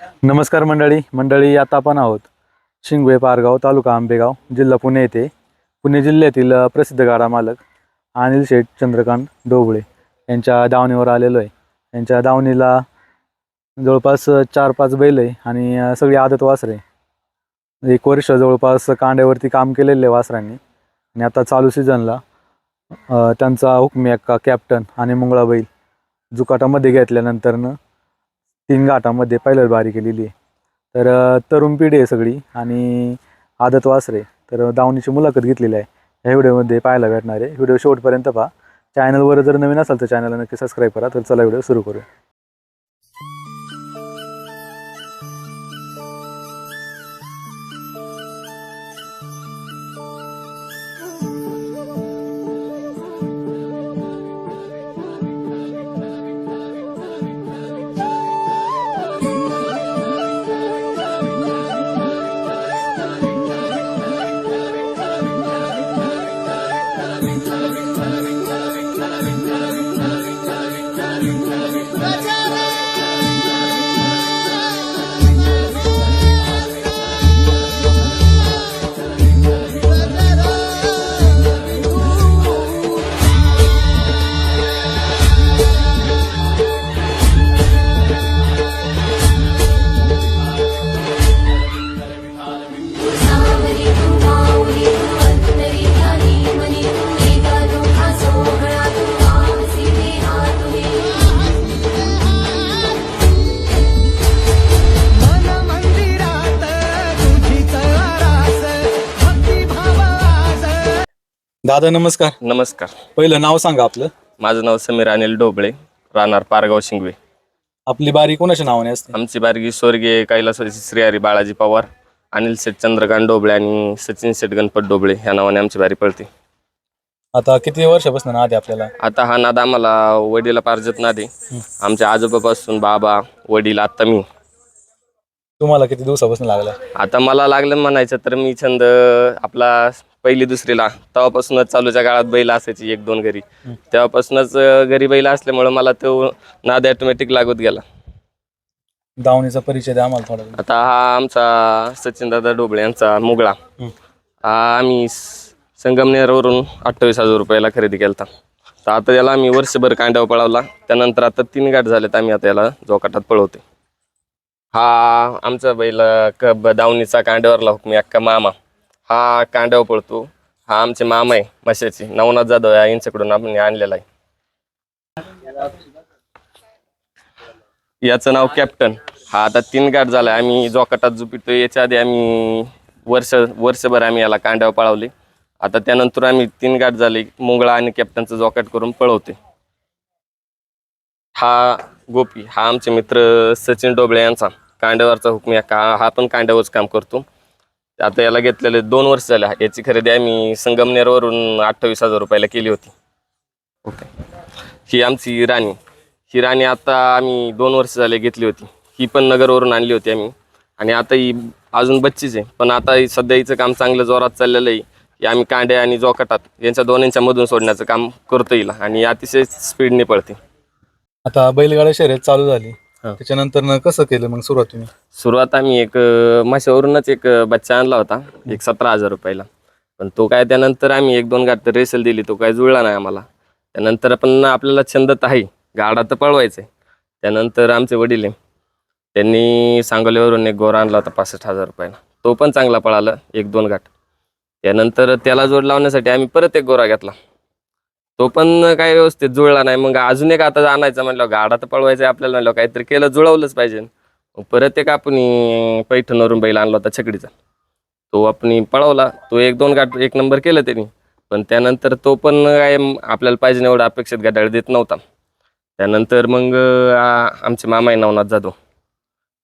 नमस्कार मंडळी. मंडळी आता आपण आहोत शिंगवे पारगाव तालुका आंबेगाव जिल्हा पुणे येथे. पुणे जिल्ह्यातील प्रसिद्ध गाडा मालक अनिल शेठ चंद्रकांत डोबळे यांच्या दावणीवर आलेलो आहे. यांच्या दावणीला जवळपास चार पाच बैल आहे आणि सगळी आदत वासरे एक वर्ष जवळपास कांड्यावरती काम केलेलं आहे वासरांनी. आणि आता चालू सीझनला त्यांचा हुकमी अक्का कॅप्टन आणि मुंगळा बैल जुकाटामध्ये घेतल्यानंतरनं तीन घाटामध्ये पहिल्याच बारी केलेली आहे. तर तरुण पिढी आहे सगळी आणि आदत वासरे. तर दावणीची मुलाखत घेतलेली आहे. ह्या व्हिडिओमध्ये पाहायला भेटणार आहे. व्हिडिओ शेवटपर्यंत पहा. चॅनलवर जर नवीन असाल तर चॅनलला नक्की सबस्क्राईब करा. तर चला व्हिडिओ सुरू करूया. दादा नमस्कार. नमस्कार. पहिलं नाव सांगा आपलं. माझं नाव समीर अनिल डोबळे राहणार पारगाव शिंगवे. आपली बारी कोणाच्या नावाने असते? आमची बारगी स्वर्गीय कैलासवासी श्रीहरी बाळाजी पवार अनिल शेठ चंद्रकांत डोबळे आणि सचिन शेठ गणपत डोबळे ह्या नावाने आमची बारी पळते. आता किती वर्षापासून आधी आपल्याला? आता हा नाद आम्हाला वडीला पारजत नाद आहे. आमच्या आजोबापासून बाबा वडील आता मी. तुम्हाला किती दिवसापासून लागला आता मला लागलं म्हणायचं तर मी छंद आपला पहिली दुसरीला. तेव्हापासूनच चालूच्या काळात बैल असायची एक दोन घरी. तेव्हापासूनच घरी बैल असल्यामुळं मला तो नाद ऑटोमॅटिक लागत गेला. दावणीचा परिचय द्या आम्हाला थोडा आता हा आमचा सचिन दादा डोबळे यांचा मुगळा. हं. आम्ही संगमनेरवरून अठ्ठावीस हजार रुपयाला खरेदी केला तर आता याला आम्ही वर्षभर कांड्यावर पळवला. त्यानंतर आता तीन गाठ झालेत आम्ही आता याला जोकाटात पळवते हा आमचा बैल क दावणीचा कांड्यावरला हुकमी अक्का मामा. हा कांड्यावर पळतो. हा आमचे मामा आहे मशाचे नवनाथ जाधव या यांच्याकडून आपण आणलेला आहे. याचं नाव कॅप्टन. हा आता तीन गाठ झाला आम्ही जोकाटात जुपितो याच्या आधी आम्ही वर्ष वर्षभर आम्ही याला कांड्यावर पळवले. आता त्यानंतर आम्ही तीन गाठ झाले. मुंगळा आणि कॅप्टनचं जॉकेट करून पळवते हा गोपी हा आमचे मित्र सचिन डोबळे यांचा. कांड्यावरचा हुकमी हा का हा पण कांड्यावरच काम करतो. आता याला घेतलेले दोन वर्ष झाले. याची खरेदी आम्ही संगमनेरवरून अठ्ठावीस हजार रुपयाला केली होती. ओके. ही आमची राणी. ही राणी आता आम्ही दोन वर्ष झाले घेतली होती. ही पण नगरवरून आणली होती आम्ही. आणि आता ही अजून बच्चीच आहे. पण आता ही सध्या हिचं काम चांगलं जोरात चाललेलं आहे. की आम्ही कांडे आणि जोकाटात यांच्या दोन्हींच्या मधून सोडण्याचं काम करतो हिला. आणि अतिशय स्पीडने पळते. आता बैलगाडा शर्यत चालू झाली. हा. त्याच्यानंतर कसं केलं मग सुरुवात तुम्ही? सुरुवात आम्ही एक अं, माशावरूनच एक अं, बच्चा आणला होता. एक सतरा हजार रुपयाला. पण तो काय त्यानंतर आम्ही एक दोन गाठ रेसल दिली तो काय जुळला नाही आम्हाला. त्यानंतर पण आपल्याला छंद तर आहे. गाडा तर पळवायचा आहे त्यानंतर आमचे वडील आहे. त्यांनी सांगोलीवरून एक गोरा आणला होता पासष्ट हजार रुपयाला. तो पण चांगला पळाला एक दोन गाठ. त्यानंतर त्याला जोड लावण्यासाठी आम्ही परत एक गोरा घेतला. तो पण काय व्यवस्थित जुळला नाही. मग अजून एक आता आणायचा म्हणलं गाडा तर पळवायचा आहे आपल्याला म्हणलं काहीतरी केलं जुळवलंच पाहिजे. परत एक आपण पैठणवरून बैल आणला होता छकडीचा. तो आपण पळवला. तो एक दोन गाठ एक नंबर केलं त्यांनी. पण त्यानंतर तो पण काय आपल्याला पाहिजे एवढा अपेक्षित गाठाळ देत नव्हता. त्यानंतर मग आमचे मामा आहे नवनाथ जाधव.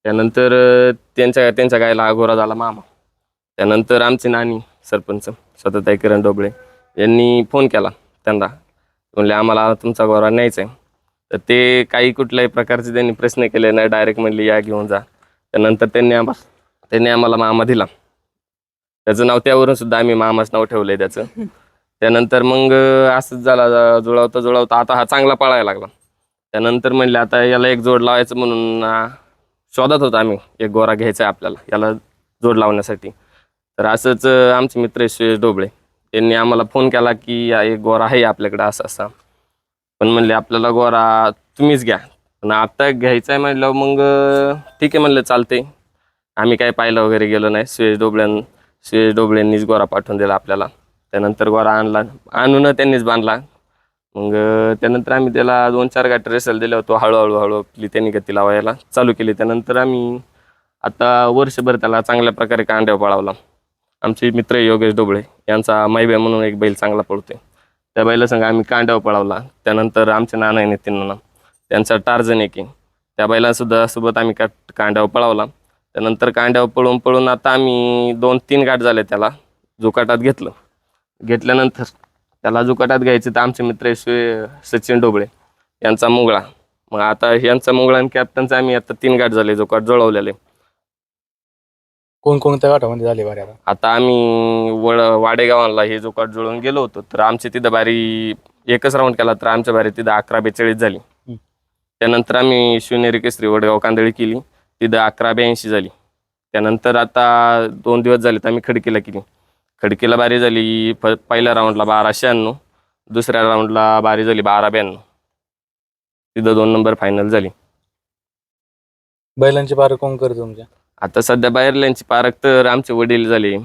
त्यानंतर त्यांच्या त्यांच्या गायला अगोरा झाला मामा. त्यानंतर आमचे नानी सरपंच सतताई किरण डोबळे यांनी फोन केला त्यांना. म्हणले आम्हाला तुमचा गोरा न्यायचा आहे. तर ते काही कुठल्याही प्रकारचे त्यांनी प्रश्न केले नाही. डायरेक्ट म्हणले या घेऊन जा. त्यानंतर त्यांनी आम्हा त्यांनी आम्हाला मामा दिला. त्याचं नाव त्यावरून सुद्धा आम्ही मामाच नाव ठेवलंय त्याचं. त्यानंतर मग असंच झाला जुळवता जुळवता आता हा चांगला पळायला लागला. त्यानंतर म्हणले आता याला एक जोड लावायचं म्हणून शोधत होतो आम्ही. एक गोरा घ्यायचा आहे आपल्याला. याला जोड लावण्यासाठी. तर असंच आमचे मित्र सुयश डोबळे त्यांनी आम्हाला फोन केला की या एक गोरा आहे आपल्याकडे असा असा. पण म्हणले आपल्याला गोरा तुम्हीच घ्या. पण आत्ता घ्यायचा आहे म्हणल्यावर मग ठीक आहे म्हणलं चालते आम्ही काय पाहिलं वगैरे गेलो नाही. सुरेश डोबळ्यां सुरेश डोबळ्यांनीच गोरा पाठवून दिला आपल्याला. त्यानंतर गोरा आणला आणून त्यांनीच बांधला. मग त्यानंतर आम्ही त्याला दोन चार गाठी रेसल दिल्या होतो हळूहळू हळू आपली त्यांनी गती लावायला चालू केली. त्यानंतर आम्ही आता वर्षभर त्याला चांगल्या प्रकारे कांड्या पळावला. आमचे मित्र योगेश डोबळे यांचा माईबा म्हणून एक बैल चांगला पळतोय. त्या बैला संग आम्ही कांड्यावर पळावला. त्यानंतर आमचे नाना आहे नितीन त्यांचा टार्जन एक आहे. त्या बैलांसुद्धा सोबत आम्ही का कांड्यावर पळावला. त्यानंतर कांड्यावर पळून पळून आता आम्ही दोन तीन गाठ झाले त्याला जुकाटात घेतलं. घेतल्यानंतर त्याला जुकाटात घ्यायचे तर आमचे मित्र सचिन डोबळे यांचा मुंगळा. मग आता यांचा मुंगळा आणि कॅप्टनचा आम्ही आता तीन गाठ झाले जुकाट जुळवलेले. कोणकोणत्या गाठामध्ये झाले बरे आता? आता आम्ही वड वाडेगावाला हे जुकाट जुळवून गेलो होतो तर आमची तिथं बारी एकच राऊंड केला तर आमच्या बारी तिथं अकरा बेचाळीस झाली. त्यानंतर आम्ही शिवनेरी केसरी वडगाव कांदळी केली. तिथं अकरा ब्याऐंशी झाली. त्यानंतर आता दोन दिवस झाले तर आम्ही खडकीला केली. खडकीला बारी झाली पहिल्या राऊंडला बारा शहाण्णव दुसऱ्या राऊंडला बारी झाली बारा ब्याण्णव. तिथं दोन नंबर फायनल झाली. बैलांची पार कोण करतो तुमच्या? आता सध्या बाहेरल्यांची पारख तर आमचे वडील झाले.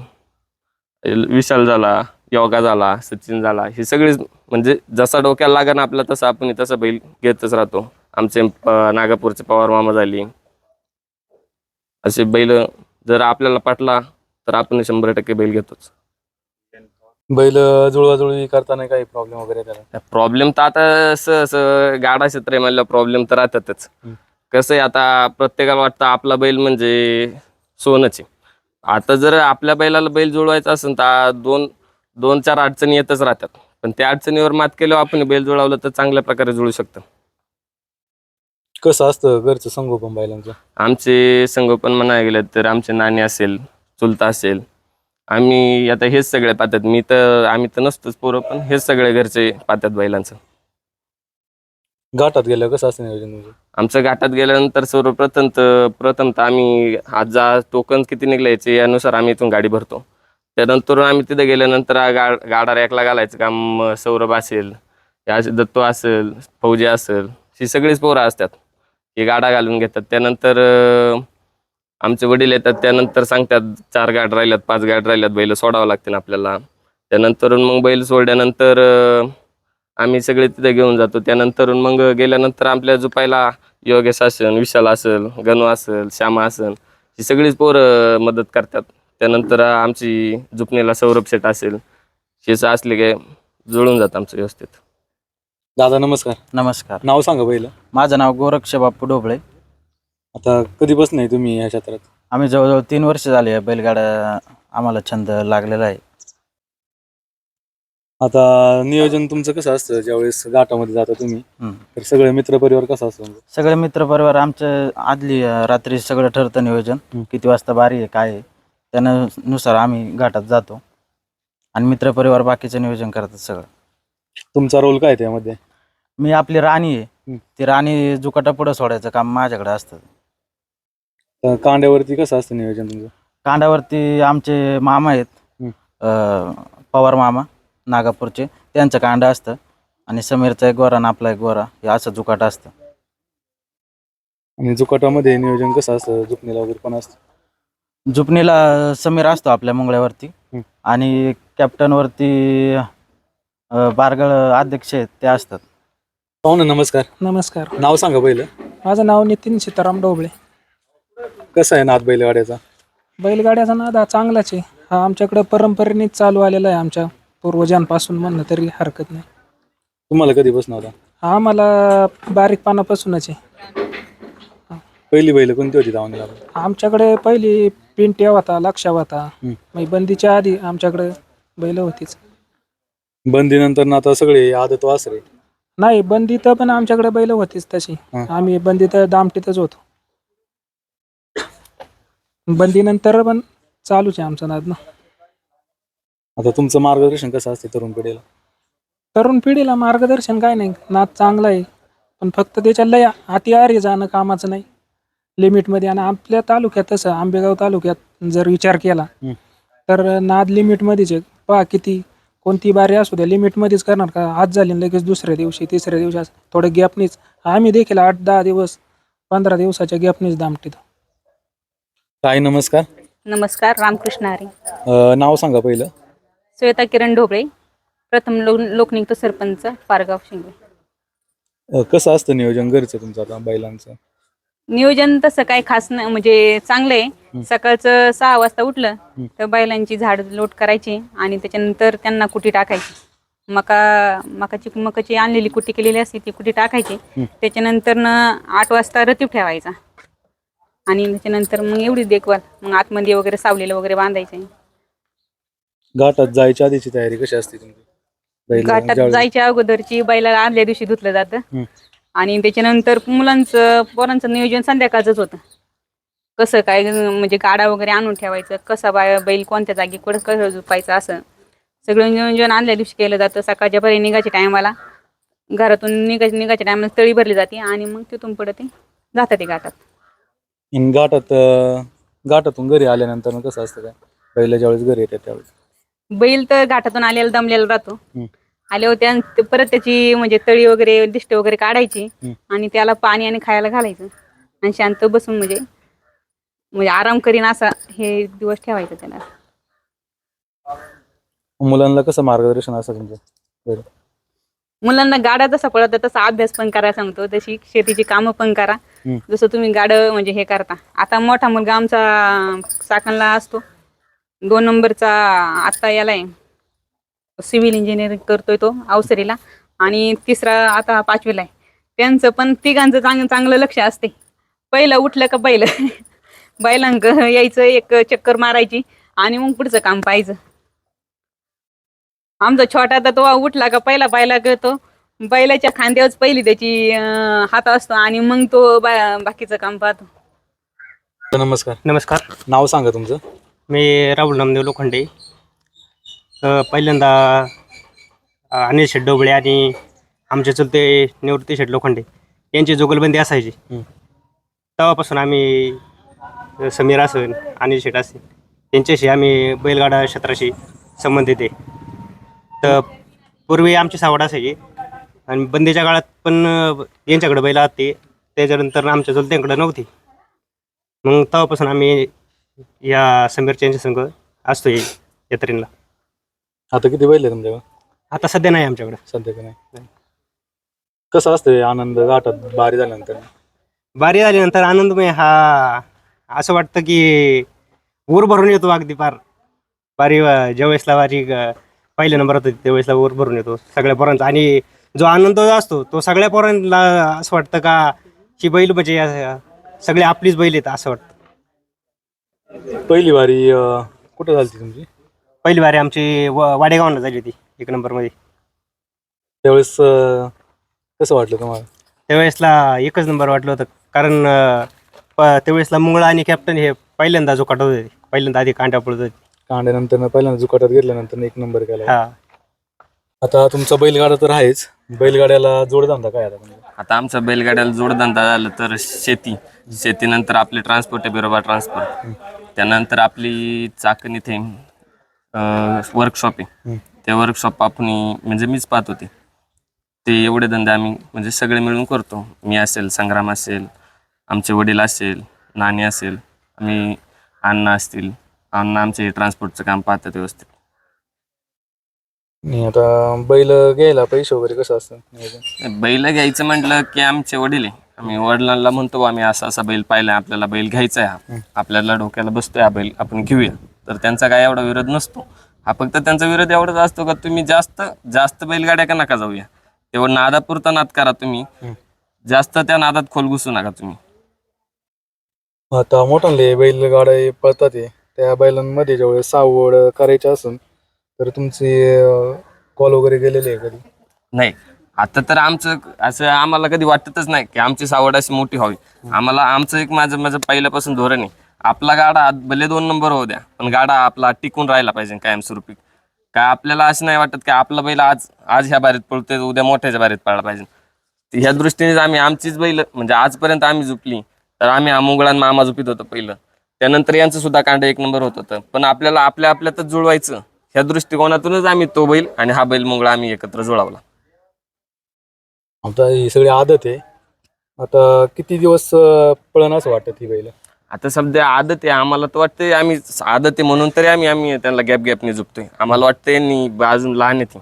विशाल झाला योगा झाला सचिन झाला हे सगळेच म्हणजे जसा डोक्याला लागा ना आपला तसा आपण तसा बैल घेतच राहतो. आमचे नागापूरचे पवार मामा झाली. असे बैल जर आपल्याला पटला तर आपण शंभर टक्के बैल घेतोच. बैल जुळवाजुळवी करताना काही प्रॉब्लेम वगैरे त्याला? प्रॉब्लेम तर आता असं असं गाडा क्षेत्र आहे म्हणलं प्रॉब्लेम तर राहतातच. कसं आहे आता प्रत्येकाला वाटतं आपला बैल म्हणजे सोनच आहे. आता जर आपल्या बैलाला बैल जुळवायचा असेल तर दोन दोन चार अडचणी येतच राहतात. पण त्या अडचणीवर मात केल्यावर आपण बैल जुळवलं तर चांगल्या प्रकारे जुळू शकतं. कसं असतं घरचं संगोपन बैलांचं? आमचे संगोपन म्हणायला गेलं तर आमचे नाणे असेल चुलता असेल आम्ही आता हेच सगळे पाहतात. मी तर आम्ही तर नसतोच पोरं पण हेच सगळे घरचे पाहतात बैलांचं. घाटात गेल्यावर कसं असं नियोजन तुमचं? आमच्या घाटात गेल्यानंतर सर्वप्रथम तर प्रथम तर आम्ही आज जा टोकन किती निघायचे यानुसार आम्ही इथून गाडी भरतो. त्यानंतर आम्ही तिथे गेल्यानंतर गा गाडा रॅकला घालायचं काम अं, सौरभ असेल या असे दत्तो असेल फौजी असेल ही सगळीच पोरं असतात. हे गाडा घालून घेतात. त्यानंतर अं, आमचे वडील येतात. त्यानंतर सांगतात चार गाड राहिल्यात पाच गाड राहिल्यात बैल सोडावं लागतील आपल्याला. त्यानंतर मग बैल सोडल्यानंतर अं, आम्ही सगळे तिथे घेऊन जातो. त्यानंतर मग गेल्यानंतर आपल्या झुपायला योगेश असेल विशाल असेल गणू असेल श्यामा असेल ही सगळीच पोरं मदत करतात. त्यानंतर आमची झुपणीला सौरभ शेट असेल शेच असले काय जुळून जातं आमचं व्यवस्थित. दादा नमस्कार. नमस्कार. नाव सांगा पहिलं. माझं नाव गोरक्ष बाप्पू डोबळे आता कधीपासून आहे तुम्ही ह्या क्षेत्रात? आम्ही जवळजवळ तीन वर्ष झाले या बैलगाड्या आम्हाला छंद लागलेला आहे. आता नियोजन तुमचं कसं असतं ज्यावेळेस घाटामध्ये जाता तुम्ही हम्म. तर सगळे मित्रपरिवार कसं असतं तुमचं? सगळे मित्रपरिवार आमच्या आदली अं, रात्री सगळं ठरतं नियोजन. किती वाजता बारी आहे काय आहे त्यानुसार आम्ही घाटात जातो आणि मित्रपरिवार बाकीचं नियोजन करतात सगळं तुमचा रोल काय त्यामध्ये मी आपली राणी आहे. ती राणी जुकाटा पुढं सोडायचं काम माझ्याकडे असतं तर कांड्यावरती कसं असतं नियोजन तुमचं कांडावरती आमचे मामा आहेत. अं, पवार मामा नागापूरचे. त्यांचं कांडा असतं. आणि समीरचा एक गोरा आणि आपला एक गोरा. हे असं जुकाट असतं. आणि जुकाटामध्ये नियोजन कसं असतं? जुकणीला वगैरे पण असतं? जुपणीला समीर असतो आपल्या मंगळ्यावरती. आणि कॅप्टनवरती अं, बारगळ अध्यक्ष आहेत ते असतात. पाहू ना नमस्कार. नमस्कार. नाव सांगा पहिलं. माझं नाव नितीन सीताराम डोबळे कसं आहे नाथ बैलगाड्याचा? बैलगाड्याचा नाद हा चांगलाच आहे. हा आमच्याकडं परंपरेनेच चालू आलेला आहे आमच्या पूर्वजांपासून म्हणलं तरी हरकत नाही. तुम्हाला कधीपासून होता हा आम्हाला बारीक पानापासूनच आहे. पहिली बैल कोणती होती धावणीला? आमच्याकडे पहिली पिंट्या होता लक्षा होता. हम्म. मग बंदीच्या आधी आमच्याकडे बैल होतीच. बंदीनंतर ना आता सगळे आदत वासरे. नाही बंदीत पण आमच्याकडे बैल होतीच तशी. हा. आम्ही बंदीत दामटीतच होतो. बंदीनंतर पण चालूच आहे आमचं नाद ना. आता तुमचं मार्गदर्शन कसं असते तरुण पिढीला? तरुण पिढीला मार्गदर्शन काय नाही. नाद चांगला आहे. पण फक्त त्याच्या लय अति आरी जाणं कामाचं नाही. लिमिटमध्ये आणि आपल्या तालुक्यात तसं आंबेगाव तालुक्यात जर विचार केला. तर नाद लिमिटमध्येच आहे. पहा किती कोणती बारी असू द्या लिमिटमध्येच करणार का? आज झाली आणि लगेच दुसऱ्या दिवशी तिसऱ्या दिवशी असं थोडं गॅपनीच आम्ही देखील आठ दहा दिवस पंधरा दिवसाच्या गॅपनीच दामटीतो ताई नमस्कार. नमस्कार रामकृष्ण हरी. अ, नाव सांगा पहिलं. श्वेता किरण ढोबळे प्रथम लो लोकनियुक्त सरपंच पारगाव शिंगे अ, कसं असतं नियोजन? घरचं तुमचं आता बैलांचं? नियोजन तसं काही खास नाही म्हणजे चांगलं आहे. सकाळचं सहा वाजता उठलं तर बैलांची झाड लोट करायची आणि त्याच्यानंतर त्यांना कुटी टाकायची. मका मकाची मकाची आणलेली कुटी केलेली असते ती कुटी टाकायची. त्याच्यानंतर न आठ वाजता रतीब ठेवायचा. आणि त्याच्यानंतर मग एवढी देखभाल मग आतमध्ये वगैरे सावलेलं वगैरे बांधायचं. घाटात जायच्या आधीची तयारी कशी असते तुमची? घाटात जायच्या अगोदरची बैलाला आदल्या दिवशी धुतलं जातं. आणि त्याच्यानंतर मुलांचं पोरांचं नियोजन संध्याकाळच होतं. कसं काय म्हणजे गाडा वगैरे आणून ठेवायचं कसा बाय बैल कोणत्या जागी कुठं कसं झुपायचं असं. सगळं नियोजन आणल्या दिवशी केलं जातं. सकाळच्या परी निघायच्या टायमाला घरातून निघायच्या निघायच्या टायमाला तळी भरली जाते आणि मग तिथून पुढे ते जातात ते घाटात. आणि घाटात अ, घाटातून घरी आल्यानंतर मग कसं असतं काय? पहिल्या ज्यावेळेस घरी येतात त्यावेळेस. बैल तर घाटातून आलेला दमलेला राहतो. हं. आल्यावर त्या ते परत त्याची म्हणजे तळी वगैरे दिष्ट वगैरे काढायची. आणि त्याला पाणी आणि खायला घालायचं आणि शांत बसून म्हणजे म्हणजे आराम करीन असा हे दिवस ठेवायचं त्याला. मुलांना कसं मार्गदर्शन असतं तुमचं? बरं. मुलांना गाडा जसा पळत तसा अभ्यास पण करा सांगतो. तशी शेतीची कामं पण करा. जसं तुम्ही गाड म्हणजे हे करता. आता मोठा मुलगा आमचा चाकणला असतो. दोन नंबरचा आता याला आहे सिव्हिल इंजिनिअरिंग करतोय तो अवसरीला. आणि तिसरा आता पाचवीला आहे. त्यांचं पण तिघांचं चांग चांगलं लक्ष असते. पहिलं उठलं का पहिलं? बैलांक यायचं एक चक्कर मारायची आणि मग पुढचं काम पाहायचं. आमचा छोटा तर तो उठला का पहिला बैला करतो बैलाच्या खांद्यावरच पहिली त्याची हात असतो आणि मग तो बा- बाकीचं काम पाहतो. नमस्कार. नमस्कार. नाव सांगा तुमचं. मी राहुल नामदेव लोखंडे. पहिल्यांदा अनिल शेठ डोबळे आणि आमचे चुलते निवृत्ती शेठ लोखंडे यांची जुगलबंदी असायची. तेव्हापासून आम्ही समीर असेल अनिल शेठ असेल यांच्याशी आम्ही बैलगाडा क्षेत्राशी संबंधित आहे. तर पूर्वी आमची सावड असायची आणि बंदीच्या काळात पण यांच्याकडे बैल ते त्याच्यानंतर आमच्या चुलत्यांकडे नव्हती. मग तेव्हापासून आम्ही या समीरच्या यांच्या संघ असतो यात्रेला आता किती बैल आहे तुमच्याकडे? आता सध्या नाही आमच्याकडे. सध्या का नाही? कसं असतं आनंद? घाटात बारी झाल्यानंतर? बारी झाल्यानंतर आनंदमय हा असं वाटतं की ऊर भरून येतो अगदी पार. बारी अं, ज्यावेळेसला बारी अं, पहिल्या नंबरात होती त्यावेळेसला ऊर भरून येतो सगळ्या पोरांचा. आणि जो आनंद असतो तो सगळ्या पोरांना असं वाटतं का ही बैल म्हणजे अं, सगळे आपलीच बैल आहेत असं वाटतं. पहिली वारी अ, कुठं झाली तुमची? पहिली बारी आमची व वाडेगावला झाली होती एक नंबरमध्ये. त्यावेळेस अ, कसं वाटलं तुम्हाला? त्यावेळेसला एकच नंबर वाटलं होतं कारण अं, प- त्यावेळेसला मुंगळा आणि कॅप्टन हे पहिल्यांदा जो काढत होते पहिल्यांदा आधी कांड्या पडत होते. कांड्यानंतर पहिल्यांदा जुकाटात घेतल्यानंतर एक नंबर केला. हा. आता तुमचा बैलगाडा तर आहेच. बैलगाड्याला जोडधंदा काय आता? आता आमचा बैलगाड्याला जोडधंदा झालं तर शेती. शेतीनंतर आपले ट्रान्सपोर्ट आहे बिरोबा ट्रान्सपोर्ट. त्यानंतर आपली चाकण इथे वर्कशॉप आहे. ते वर्कशॉप आपण म्हणजे मीच पाहत होते. ते एवढे धंदे आम्ही म्हणजे सगळे मिळून करतो. मी असेल संग्राम असेल आमचे वडील असेल नाणी असेल आम्ही अण्णा असतील. अण्णा आमचे ट्रान्सपोर्टचं काम पाहतात व्यवस्थित. आता बैल घ्यायला पैसे वगैरे कसं असतं? नियोजन? बैल घ्यायचं म्हटलं की आमचे वडील आहे. आम्ही वडिलांना म्हणतो आम्ही असा असा बैल पाहिलाय आपल्याला बैल घ्यायचा आहे हा. आपल्याला डोक्याला बसतोय हा बैल आपण घेऊया. तर त्यांचा काय एवढा विरोध नसतो. हा फक्त त्यांचा विरोध एवढाच असतो का तुम्ही जास्त जास्त बैलगाड्या का नका जाऊया. तेवढं नादापुरता नाद करा तुम्ही. जास्त त्या नादात खोल घुसू नका तुम्ही. आता मोठाले बैलगाड्या पळतात त्या बैलांमध्ये ज्यावेळेस सावड करायची असेल तर तुमचे कॉल वगैरे गेलेले आहे कधी? नाही. आता तर आमचं असं आम्हाला कधी वाटतच नाही की आमची सावड अशी मोठी व्हावी. आम्हाला आमचं एक माझं माझं पहिल्यापासून धोरण आहे. आपला गाडा भले दोन नंबर होऊ द्या पण गाडा आपला टिकून राहिला पाहिजे कायमस्वरूपी. काय आपल्याला असं नाही वाटत की आपला बैल आज आज ह्या बारीत पळतोय उद्या मोठ्याच्या बारीत पळला पाहिजे. ह्या दृष्टीनेच आम्ही आमचीच बैल म्हणजे आजपर्यंत आम्ही झुपली तर आम्ही आमुगळा मामा झुपित होतो पहिलं. त्यानंतर यांचं सुद्धा कांड एक नंबर होत होतं. पण आपल्याला आपल्या आपल्यातच जुळवायचं. ह्या दृष्टिकोनातूनच आम्ही तो बैल आणि हा बैल मुंगळा आम्ही एकत्र जुळवला. आता ही सगळी आदत आहे. आता किती दिवस पळण असं वाटतं ही बैल? आता सध्या आदत आहे. आम्हाला तर वाटतंय आम्ही आदत आहे म्हणून तरी आम्ही आम्ही त्यांना गॅप गॅपने झुकतोय. आम्हाला वाटतंय ब- अजून लहान आहे ती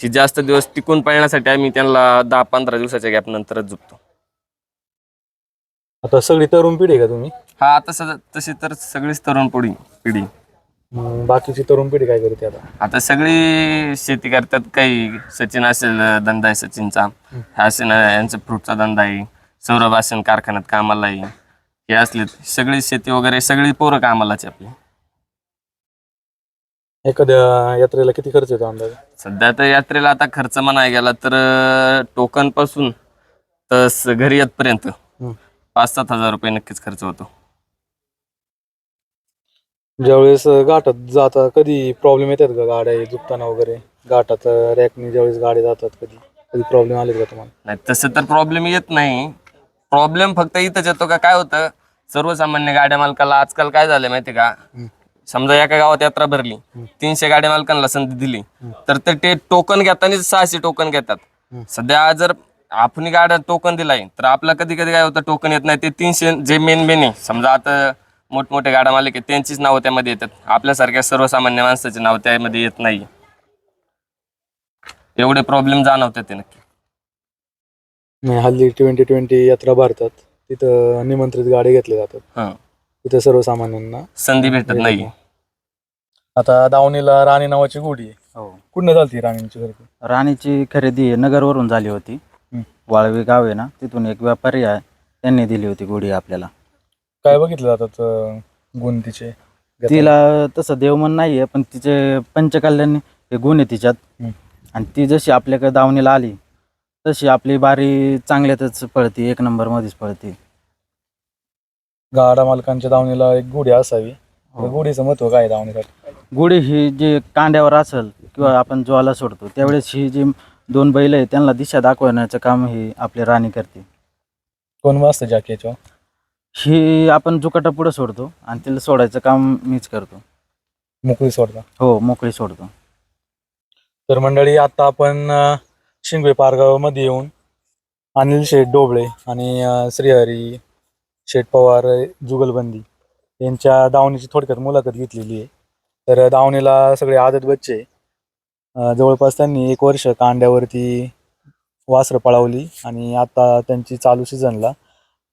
ही जास्त दिवस टिकून पळण्यासाठी आम्ही त्यांना दहा पंधरा दिवसाच्या गॅप नंतरच झुकतो. आता सगळी तरुण पिढी आहे का तुम्ही? हा आता सध्या तशी तर सगळीच तरुण पिढी पिढी. मग बाकीची तरुण पिढी काय करते आता? आता सगळी शेती करतात काही सचिन असेल धंदा आहे सचिनचा. हा असेल यांचा फ्रूटचा धंदा आहे. सौरभ असेल कारखान्यात कामाला आहे. हे असले सगळी शेती वगैरे सगळी पोरं कामालाच आहे आपली. एखाद्या यात्रेला किती खर्च येतो अंदाज? सध्या तर यात्रेला आता खर्च म्हणाय गेला तर टोकनपासून तर स- घरी येतपर्यंत. पाच सात हजार रुपये नक्कीच खर्च होतो. ज्यावेळेस घाटात जाता कधी प्रॉब्लेम येतात का गाड्या झुकताना वगैरे? घाटात रॅकनी ज्यावेळेस गाड्या जातात कधी? कधी प्रॉब्लेम आले का तुम्हाला? नाही तसं तर प्रॉब्लेम येत नाही. प्रॉब्लेम फक्त इथंच येतो का? काय होतं? सर्वसामान्य गाड्या मालकाला आजकाल काय झालं माहिती का? समजा एका गावात यात्रा भरली तीनशे गाड्या मालकांना संधी दिली तर ते- ते टोकन घेताना सहाशे टोकन घेतात. सध्या जर आपण गाड्या टोकन दिलाय तर आपला कधी कधी काय होतं? टोकन येत नाही ते तीनशे जे मेन मेन आहे. समजा आता मोठमोठे गाड्या मालक आहेत त्यांचीच नावं त्यामध्ये येतात. आपल्यासारख्या सर्वसामान्य माणसाचे नाव त्यामध्ये येत नाही एवढे प्रॉब्लेम जाणवतात ते नक्की. नाही हल्ली ट्वेंटी ट्वेंटी यात्रा भरतात. तिथं निमंत्रित गाडी घेतल्या जातात. हां. तिथं सर्वसामान्यांना संधी भेटत नाही आता दावणीला राणी नावाची गोडी आहे. हो. कुठनं चालती राणीची खरेदी? राणीची खरेदी नगरवरून झाली होती. हं. वाळवी गाव आहे ना तिथून एक व्यापारी आहे. त्यांनी दिली होती गोडी आपल्याला. काय बघितलं जातात अं, गुण तिचे? तिला तसं देवमन नाही आहे पण तिचे पंचकल्याण हे गुण आहे तिच्यात. हं. आणि ती जशी आपल्याकडे दावणीला आली तशी आपली बारी चांगल्यातच पळती एक नंबरमध्येच पळती. गाडा मालकांच्या दावणीला एक गुढी असावी. हो. गुढीचं महत्त्व काय आहे दावणीसाठी? गुढी ही जी कांड्यावर असेल किंवा आपण ज्वाला सोडतो त्यावेळेस ही जी दोन बैल आहे त्यांना दिशा दाखवण्याचं काम ही आपली राणी करते. कोण असतं जाकी याच्यावर ही आपण जुकाटा पुढं सोडतो आणि तिला सोडायचं काम मीच करतो. मोकळी सोडता. हो मोकळी सोडतो. तर मंडळी आता आपण अं, शिंगवे पारगावमध्ये येऊन अनिल शेठ डोबळे आणि अं, श्रीहरी शेठ पवार जुगलबंदी यांच्या दावणीची थोडक्यात मुलाखत घेतलेली आहे. तर दावणीला सगळे आदत बच्चे आहे. अं, जवळपास त्यांनी एक वर्ष कांड्यावरती वासरं पळवली आणि आता त्यांची चालू सीझनला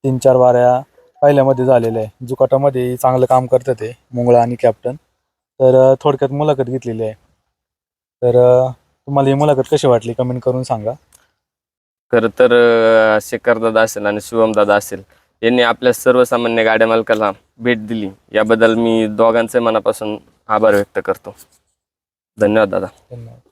तीन चार वाऱ्या पहिल्यामध्ये झालेल्या आहे. जुकाटामध्ये चांगलं काम करतात ते मुंगळा आणि कॅप्टन तर थोडक्यात मुलाखत घेतलेली आहे. तर तुम्हाला ही मुलाखत कशी वाटली? कमेंट करून सांगा. खरं तर शेखरदादा असेल आणि शिवमदादा असेल यांनी आपल्या सर्वसामान्य गाड्या मालकाला भेट दिली. याबद्दल मी दोघांचे मनापासून आभार व्यक्त करतो. धन्यवाद दादा. धन्यवाद.